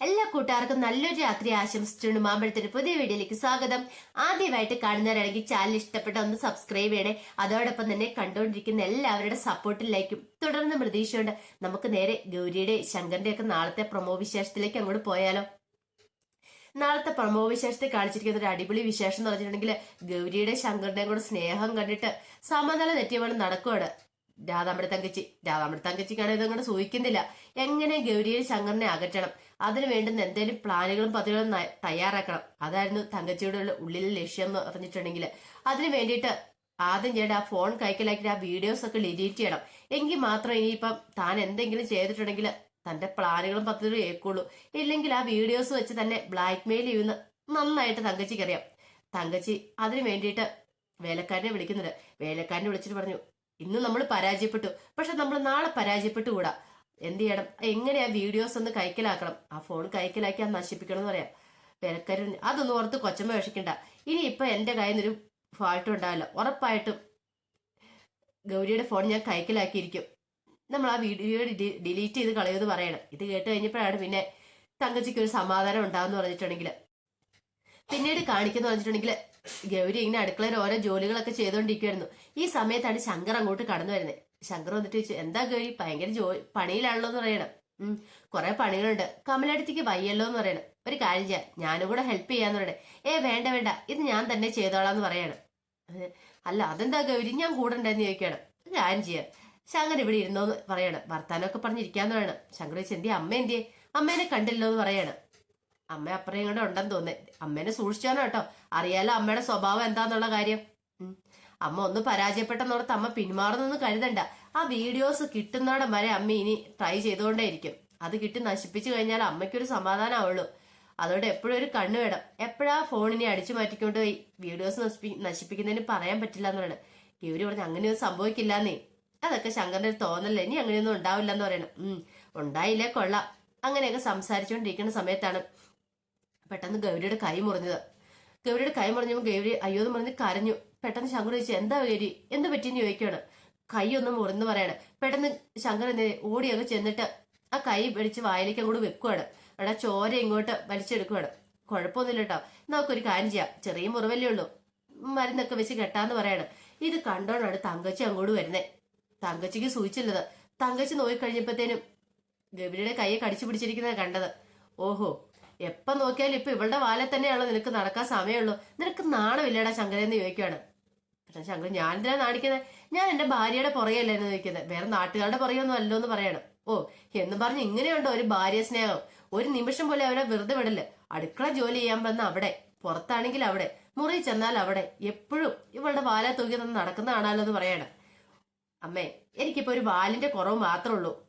എല്ലാ കൂട്ടുകാർക്കും നല്ലൊരു രാത്രി ആശംസിച്ചുകൊണ്ട് മാമ്പഴത്തിന്റെ പുതിയ വീഡിയോയിലേക്ക് സ്വാഗതം. ആദ്യമായിട്ട് കാണുന്നവരാണെങ്കിൽ ചാനൽ ഇഷ്ടപ്പെട്ട ഒന്ന് സബ്സ്ക്രൈബ് ചെയ്യണേ. അതോടൊപ്പം തന്നെ കണ്ടുകൊണ്ടിരിക്കുന്ന എല്ലാവരുടെ സപ്പോർട്ടും ലൈക്കും തുടർന്ന് പ്രതീക്ഷയുണ്ട് നമുക്ക് നേരെ ഗൗരിയുടെ ശങ്കറിന്റെ ഒക്കെ നാളത്തെ പ്രമോ വിശേഷത്തിലേക്ക് അങ്ങോട്ട് പോയാലോ. നാളത്തെ പ്രമോ വിശേഷത്തെ കാണിച്ചിരിക്കുന്ന ഒരു അടിപൊളി വിശേഷം എന്ന് പറഞ്ഞിട്ടുണ്ടെങ്കിൽ ഗൗരിയുടെ ശങ്കറിന്റെയും കൂടെ സ്നേഹം കണ്ടിട്ട് സമനില തെറ്റിയവണ് നടക്കുവാണ്. രാധാമണി തങ്കച്ചി. രാധാമണി തങ്കച്ചിക്കാണ് ഇതങ്ങോട്ട് സൂഹിക്കുന്നില്ല എങ്ങനെ ഗൗരിയെ ശങ്കറിനെ അകറ്റണം? അതിനു വേണ്ടുന്ന എന്തെങ്കിലും പ്ലാനുകളും പദ്ധതികളും തയ്യാറാക്കണം. അതായിരുന്നു തങ്കച്ചിയുടെ ഉള്ളിലെ ലക്ഷ്യം എന്ന് പറഞ്ഞിട്ടുണ്ടെങ്കിൽ. അതിനു വേണ്ടിയിട്ട് ആദ്യം ആ ഫോൺ കൈക്കലാക്കിയിട്ട് ആ വീഡിയോസ് ഒക്കെ ഡിലീറ്റ് ചെയ്യണം. എങ്കിൽ മാത്രം ഇനിയിപ്പം താൻ എന്തെങ്കിലും ചെയ്തിട്ടുണ്ടെങ്കിൽ തന്റെ പ്ലാനുകളും പദ്ധതികളും ഏക്കുള്ളൂ ഇല്ലെങ്കിൽ ആ വീഡിയോസ് വെച്ച് തന്നെ ബ്ലാക്ക് മെയിൽ ചെയ്യുന്ന നന്നായിട്ട് തങ്കച്ചിക്കറിയാം തങ്കച്ചി അതിനു വേണ്ടിയിട്ട് വേലക്കാരനെ വിളിക്കുന്നുണ്ട്. വേലക്കാരനെ വിളിച്ചിട്ട് പറഞ്ഞു ഇന്ന് നമ്മൾ പരാജയപ്പെട്ടു. പക്ഷെ നമ്മൾ നാളെ പരാജയപ്പെട്ടു കൂടാ എന്ത് ചെയ്യണം? എങ്ങനെ ആ വീഡിയോസ് ഒന്ന് കൈക്കലാക്കണം? ആ ഫോൺ കൈക്കലാക്കി അത് നശിപ്പിക്കണം എന്ന് പറയാം. പെരക്കരു അതൊന്നും ഓർത്ത് കൊച്ചമ്മ വിഷിക്കണ്ട ഇനി ഇപ്പൊ എന്റെ കയ്യിൽ നിന്നൊരു ഫാൾട്ട് ഉണ്ടാവില്ല. ഉറപ്പായിട്ടും ഗൗരിയുടെ ഫോൺ ഞാൻ കൈക്കലാക്കിയിരിക്കും. നമ്മൾ ആ വീഡിയോ ഡിലീറ്റ് ചെയ്ത് കളയുമെന്ന് പറയണം. ഇത് കേട്ട് കഴിഞ്ഞപ്പോഴാണ് പിന്നെ തങ്കച്ചിക്ക് ഒരു സമാധാനം ഉണ്ടാവെന്ന് പറഞ്ഞിട്ടുണ്ടെങ്കിൽ പിന്നീട് കാണിക്കുന്നു പറഞ്ഞിട്ടുണ്ടെങ്കിൽ ഗൗരി ഇങ്ങനെ അടുക്കളയിൽ ഓരോ ജോലികളൊക്കെ ചെയ്തുകൊണ്ടിരിക്കുവായിരുന്നു ഈ സമയത്താണ് ശങ്കർ അങ്ങോട്ട് കടന്നു വരുന്നത് ശങ്കർ വന്നിട്ട് ചോദിച്ചു എന്താ ഗൗരി? ഭയങ്കര ജോലി പണിയിലാണല്ലോ എന്ന് പറയണം. ഉം കുറെ പണികളുണ്ട്. കമലടുത്തേക്ക് വയ്യല്ലോ എന്ന് പറയണം. ഒരു കാര്യം ചെയ്യാം ഞാനും കൂടെ ഹെൽപ്പ് ചെയ്യാന്ന് പറയണേ. ഏ വേണ്ട വേണ്ട. ഇത് ഞാൻ തന്നെ ചെയ്തോളാന്ന് പറയണം. അത് അല്ല അതെന്താ ഗൗരി? ഞാൻ കൂടെ ഉണ്ടെന്ന് ചോദിക്കണം. കാര്യം ചെയ്യാം. ശങ്കർ ഇവിടെ ഇരുന്നോന്ന് പറയണം. വർത്താനമൊക്കെ പറഞ്ഞിരിക്കാന്ന് പറയണം. ശങ്കർ ചോദിച്ചു എന്തിയെ? അമ്മ എന്തിയെ? അമ്മേനെ കണ്ടില്ലോ എന്ന് പറയണം. അമ്മ അപ്പുറം ഇങ്ങോട്ട് ഉണ്ടെന്ന് തോന്നേ അമ്മേനെ സൂക്ഷിച്ചാണോ കേട്ടോ. അറിയാലോ അമ്മയുടെ സ്വഭാവം എന്താന്നുള്ള കാര്യം. അമ്മ ഒന്ന് പരാജയപ്പെട്ടെന്നോർത്ത് അമ്മ പിന്മാറുന്നൊന്നും കരുതണ്ട. ആ വീഡിയോസ് കിട്ടുന്നിടം വരെ അമ്മ ഇനി ട്രൈ ചെയ്തുകൊണ്ടേയിരിക്കും. അത് കിട്ടി നശിപ്പിച്ചു കഴിഞ്ഞാൽ അമ്മയ്ക്കൊരു സമാധാനമാവുള്ളൂ അതോടെ എപ്പോഴും ഒരു കണ്ണു വേണം. എപ്പോഴാ ഫോണിനെ അടിച്ചു മാറ്റിക്കൊണ്ട് പോയി? വീഡിയോസ് നശിപ്പി നശിപ്പിക്കുന്നതിന് പറയാൻ പറ്റില്ല എന്നുള്ളത് ഗൗരി പറഞ്ഞു അങ്ങനെയൊന്നും സംഭവിക്കില്ലെന്നേ. അതൊക്കെ ശങ്കറിന്റെ ഒരു തോന്നല്ലേ ഇനി അങ്ങനെയൊന്നും ഉണ്ടാവില്ല എന്ന് പറയണം. ഉം. ഉണ്ടായില്ലേ കൊള്ളാം. അങ്ങനെയൊക്കെ സംസാരിച്ചുകൊണ്ടിരിക്കുന്ന സമയത്താണ് പെട്ടെന്ന് ഗൗരിയുടെ കൈ മുറിഞ്ഞത്. ഗൗരിയുടെ കൈ മുറിഞ്ഞപ്പോൾ ഗൗരി അയ്യോ എന്ന് പറഞ്ഞ് കരഞ്ഞു. പെട്ടെന്ന് ശങ്കർ ചോദിച്ചു എന്താ ഗൗരി? എന്ത് പറ്റിയെന്ന് ചോദിക്കുകയാണ്. കൈ ഒന്ന് മുറിന്ന് പറയാണ്. പെട്ടെന്ന് ശങ്കർ എന്ത് ഓടി അങ്ങ് ചെന്നിട്ട് ആ കൈ പിടിച്ച് വായിലേക്ക് അങ്ങോട്ട് വെക്കുവാണ്. അവിടെ ചോര ഇങ്ങോട്ട് വലിച്ചെടുക്കുവാണ്. കുഴപ്പമൊന്നുമില്ല കേട്ടോ. നമുക്കൊരു കാര്യം ചെയ്യാം. ചെറിയ മുറിവല്ലേ ഉള്ളൂ. മരുന്നൊക്കെ വെച്ച് കെട്ടാന്ന് പറയാണ്. ഇത് കണ്ടോണ്ടാണ് തങ്കച്ചി അങ്ങോട്ട് വരുന്നേ. തങ്കച്ചിക്ക് സൂചിച്ചില്ലത്. തങ്കച്ചി നോക്കിക്കഴിഞ്ഞപ്പോഴത്തേനും ഗൗരിയുടെ കൈയെ കടിച്ചു പിടിച്ചിരിക്കുന്നത് കണ്ടത്. ഓഹോ. എപ്പം നോക്കിയാലും ഇപ്പൊ ഇവളുടെ വാലെ തന്നെയാണല്ലോ നിനക്ക് നടക്കാൻ സമയമുള്ളൂ. നിനക്ക് നാണമില്ലടാ ശങ്കരെന്ന് ചോദിക്കുകയാണ് പക്ഷെ ശങ്കർ ഞാൻ എന്തിനാ നാണിക്കുന്നത് ഞാൻ എന്റെ ഭാര്യയുടെ പുറകെയല്ലേ എന്ന് ചോദിക്കുന്നത് വേറെ നാട്ടുകാരുടെ പുറകെയൊന്നും അല്ലോ എന്ന് പറയണം. ഓ എന്ന് പറഞ്ഞ് ഇങ്ങനെയുണ്ടോ ഒരു ഭാര്യ സ്നേഹം? ഒരു നിമിഷം പോലെ അവരെ വെറുതെ വിടൽ അടുക്കള ജോലി ചെയ്യാൻ വന്ന അവിടെ പുറത്താണെങ്കിൽ അവിടെ മുറി ചെന്നാൽ അവിടെ എപ്പോഴും ഇവളുടെ വാല തൂക്കി നടക്കുന്ന ആണല്ലോ എന്ന് പറയണം. അമ്മേ എനിക്കിപ്പോ ഒരു വാലിന്റെ കുറവ് മാത്രമേ ഉള്ളൂ.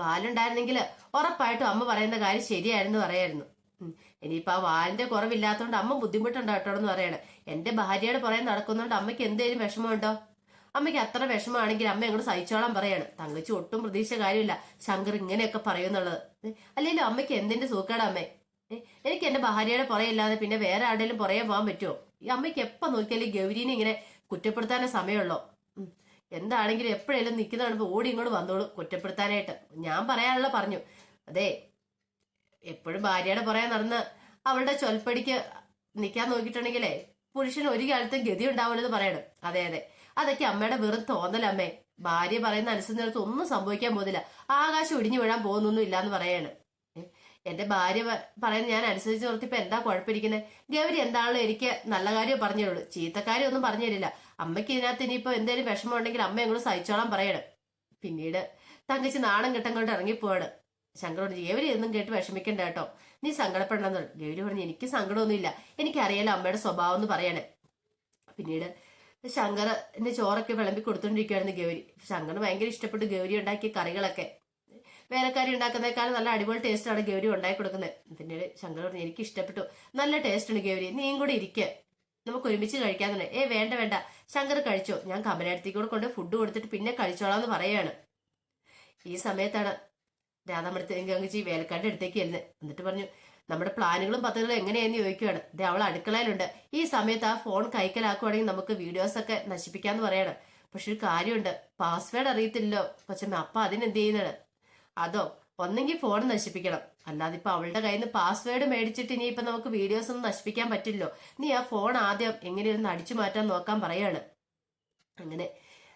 വാലുണ്ടായിരുന്നെങ്കിൽ ഉറപ്പായിട്ടും അമ്മ പറയുന്ന കാര്യം ശരിയായിരുന്നു പറയായിരുന്നു. ഇനിയിപ്പോൾ ഇനിയിപ്പോ ആ വാലിന്റെ കുറവില്ലാത്തതുകൊണ്ട് അമ്മ ബുദ്ധിമുട്ടുണ്ടോ എന്ന് പറയണം. എന്റെ ഭാര്യയുടെ പുറകെ നടക്കുന്നതുകൊണ്ട് അമ്മയ്ക്ക് എന്തേലും വിഷമമുണ്ടോ? അമ്മയ്ക്ക് അത്ര വിഷമമാണെങ്കിൽ അമ്മ അങ്ങോട്ട് സഹിച്ചോളാൻ പറയാണ്. തങ്കച്ചി ഒട്ടും പ്രതീക്ഷ കാര്യമില്ല. ശങ്കർ ഇങ്ങനെയൊക്കെ പറയുന്നുള്ളത്. അല്ലെങ്കിലും അമ്മയ്ക്ക് എന്തിന്റെ സൂക്കേടാ അമ്മേ? എനിക്ക് എന്റെ ഭാര്യയുടെ പുറയില്ലാതെ പിന്നെ വേറെ ആരുടെയും പുറകെ പോകാൻ പറ്റുമോ ഈ അമ്മയ്ക്ക് എപ്പോ നോക്കിയാലും ഗൗരീനെ ഇങ്ങനെ കുറ്റപ്പെടുത്താനേ സമയമുള്ളൂ. എന്താണെങ്കിലും എപ്പോഴേലും നിൽക്കുന്ന കാണുമ്പോൾ ഓടി ഇങ്ങോട്ട് വന്നോളൂ കുറ്റപ്പെടുത്താനായിട്ട്. ഞാൻ പറയാനുള്ള പറഞ്ഞു. അതെ എപ്പോഴും ഭാര്യയുടെ പുറകെ നടന്ന് അവളുടെ ചൊൽപ്പടിക്ക് നിൽക്കാൻ നോക്കിയിട്ടുണ്ടെങ്കിലേ പുരുഷന് ഒരു കാലത്തും ഗതി ഉണ്ടാവില്ലെന്ന് പറയണം. അതെ അതെ. അതൊക്കെ അമ്മയുടെ വെറും തോന്നലമ്മേ ഭാര്യ പറയുന്ന അനുസരിച്ച് ഒന്നും സംഭവിക്കാൻ പോകുന്നില്ല. ആകാശം ഇടിഞ്ഞു വീഴാൻ പോകുന്നൊന്നും ഇല്ലാന്ന് പറയാണ്. എന്റെ ഭാര്യ പറയുന്നത് ഞാൻ അനുസരിച്ച് നിർത്തിയപ്പോ എന്താ കുഴപ്പമിരിക്കുന്നത് ഗൗരി എന്താണല്ലോ എനിക്ക് നല്ല കാര്യം പറഞ്ഞുള്ളൂ. ചീത്തക്കാര്യം ഒന്നും പറഞ്ഞു തരില്ല അമ്മയ്ക്ക് ഇതിനകത്ത് ഇനിയിപ്പോ എന്തെങ്കിലും വിഷമം ഉണ്ടെങ്കിൽ അമ്മ എങ്ങോട്ട് സഹിച്ചോളാൻ പറയണം. പിന്നീട് തങ്കച്ചി നാണം കിട്ടം കൊണ്ട് ഇറങ്ങിപ്പോവാണ്. ശങ്കരോട് ഗൗരി എന്നും കേട്ട് വിഷമിക്കണ്ട കേട്ടോ. നീ സങ്കടപ്പെടണമെന്ന് പറഞ്ഞു. ഗൗരി പറഞ്ഞു എനിക്ക് സങ്കടമൊന്നുമില്ല. എനിക്കറിയാലോ അമ്മയുടെ സ്വഭാവം എന്ന് പറയണേ. പിന്നീട് ശങ്കർ എന്നെ ചോറൊക്കെ വിളമ്പി കൊടുത്തോണ്ടിരിക്കുകയായിരുന്നു ഗൗരി. ശങ്കറിന് ഭയങ്കര ഇഷ്ടപ്പെട്ട് ഗൗരി ഉണ്ടാക്കിയ കറികളൊക്കെ. വേലക്കാരി ഉണ്ടാക്കുന്നേക്കാളും നല്ല അടിപൊളി ടേസ്റ്റാണ് ഗൗരി ഉണ്ടാക്കി കൊടുക്കുന്നത്. പിന്നീട് ശങ്കർ പറഞ്ഞു എനിക്ക് ഇഷ്ടപ്പെട്ടു. നല്ല ടേസ്റ്റ് ഉണ്ട് ഗൗരി. നീയും കൂടി ഇരിക്കുക നമുക്ക് ഒരുമിച്ച് കഴിക്കാന്നുണ്ട്. ഏ വേണ്ട വേണ്ട. ശങ്കർ കഴിച്ചോ. ഞാൻ കമലടുത്തേക്ക് കൂടെ കൊണ്ട് ഫുഡ് കൊടുത്തിട്ട് പിന്നെ കഴിച്ചോളാം എന്ന് പറയാണ് ഈ സമയത്താണ് രാധാമടുത്ത് ഗംഗജി വേലക്കാരുടെ അടുത്തേക്ക് ചെല്ലുന്നത് എന്നിട്ട് പറഞ്ഞു നമ്മുടെ പ്ലാനുകളും പദ്ധതികളും എങ്ങനെയെന്ന് ചോദിക്കുകയാണ്. ഇത് അവൾ അടുക്കളയിലുണ്ട്. ഈ സമയത്ത് ആ ഫോൺ കൈക്കലാക്കുവാണെങ്കിൽ നമുക്ക് വീഡിയോസ് ഒക്കെ നശിപ്പിക്കാന്ന് പറയാണ്. പക്ഷെ ഒരു കാര്യമുണ്ട്. പാസ്വേഡ് അറിയത്തില്ലല്ലോ. കൊച്ചമ്മ അപ്പ അതിനെന്ത് ചെയ്യുന്നതാണ്? അതോ ഒന്നെങ്കിൽ ഫോൺ നശിപ്പിക്കണം. അല്ലാതെ ഇപ്പൊ അവളുടെ കയ്യിൽ നിന്ന് പാസ്വേഡ് മേടിച്ചിട്ട് ഇനിയിപ്പൊ നമുക്ക് വീഡിയോസ് ഒന്നും നശിപ്പിക്കാൻ പറ്റില്ലോ നീ ആ ഫോൺ ആദ്യം എങ്ങനെയൊന്ന് അടിച്ചു മാറ്റാൻ നോക്കാൻ പറയാണ്. അങ്ങനെ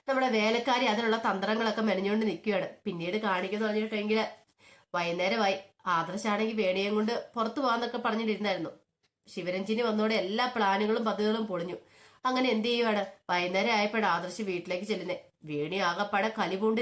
നമ്മുടെ വേലക്കാരി അതിനുള്ള തന്ത്രങ്ങളൊക്കെ മെനഞ്ഞുകൊണ്ട് നിൽക്കുകയാണ്. പിന്നീട് കാണിക്കുന്ന പറഞ്ഞിട്ടുണ്ടെങ്കിൽ വൈകുന്നേരമായി. ആദർശാണെങ്കിൽ വേണിയും കൊണ്ട് പുറത്തു പോകാന്നൊക്കെ പറഞ്ഞിട്ടിരുന്നായിരുന്നു. ശിവരഞ്ജിനി വന്നോടെ എല്ലാ പ്ലാനുകളും പദ്ധതികളും പൊളിഞ്ഞു. അങ്ങനെ എന്ത് ചെയ്യുവാണ്? വൈകുന്നേരം ആയപ്പോഴാണ് ആദർശ് വീട്ടിലേക്ക് ചെല്ലുന്നത് വേണി ആകപ്പാടെ കലിപൂണ്ട്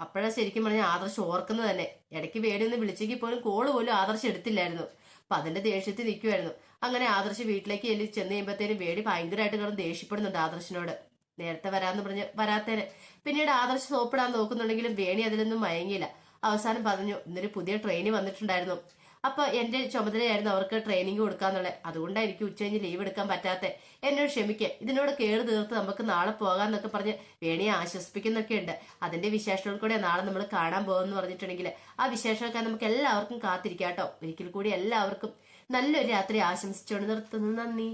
നിൽക്കുമായിരുന്നു അപ്പോഴാ ശരിക്കും പറഞ്ഞാൽ ആദർശ് ഓർക്കുന്നത് തന്നെ. ഇടയ്ക്ക് വേടി ഒന്ന് വിളിച്ചെങ്കിൽ പോലും കോൾ പോലും ആദർശ് എടുത്തില്ലായിരുന്നു. അപ്പൊ അതിന്റെ ദേഷ്യത്തിൽ നിൽക്കുമായിരുന്നു അങ്ങനെ ആദർശ് വീട്ടിലേക്ക് ചെന്ന് കഴിയുമ്പോഴത്തേനും വേടി ഭയങ്കരമായിട്ട് കിടന്ന് ദേഷ്യപ്പെടുന്നുണ്ട് ആദർശിനോട്. നേരത്തെ വരാന്ന് പറഞ്ഞ് വരാത്തേന്. പിന്നീട് ആദർശ് സോപ്പിടാൻ നോക്കുന്നുണ്ടെങ്കിലും വേണി അതിലൊന്നും മയങ്ങിയില്ല. അവസാനം പറഞ്ഞു ഇന്നൊരു പുതിയ ട്രെയിന് വന്നിട്ടുണ്ടായിരുന്നു. അപ്പൊ എന്റെ ചുമതലയായിരുന്നു അവർക്ക് ട്രെയിനിങ് കൊടുക്കാന്നുള്ളത് അതുകൊണ്ടാണ് എനിക്ക് ഉച്ചകഴിഞ്ഞ് ലീവ് എടുക്കാൻ പറ്റാത്ത. എന്നോട് ക്ഷമിക്കുക ഇതിനോട് കേട് തീർത്ത് നമുക്ക് നാളെ പോകാന്നൊക്കെ പറഞ്ഞ് വേണിയെ ആശ്വസിപ്പിക്കുന്നൊക്കെ ഉണ്ട്. അതിന്റെ വിശേഷങ്ങൾ കൂടെ നാളെ നമ്മൾ കാണാൻ പോകുമെന്ന് പറഞ്ഞിട്ടുണ്ടെങ്കിൽ ആ വിശേഷമൊക്കെ നമുക്ക് എല്ലാവർക്കും കാത്തിരിക്കാം കേട്ടോ. ഒരിക്കൽ കൂടി എല്ലാവർക്കും നല്ലൊരു രാത്രി ആശംസിച്ചുകൊണ്ട് നിർത്തുന്നു. നന്ദി.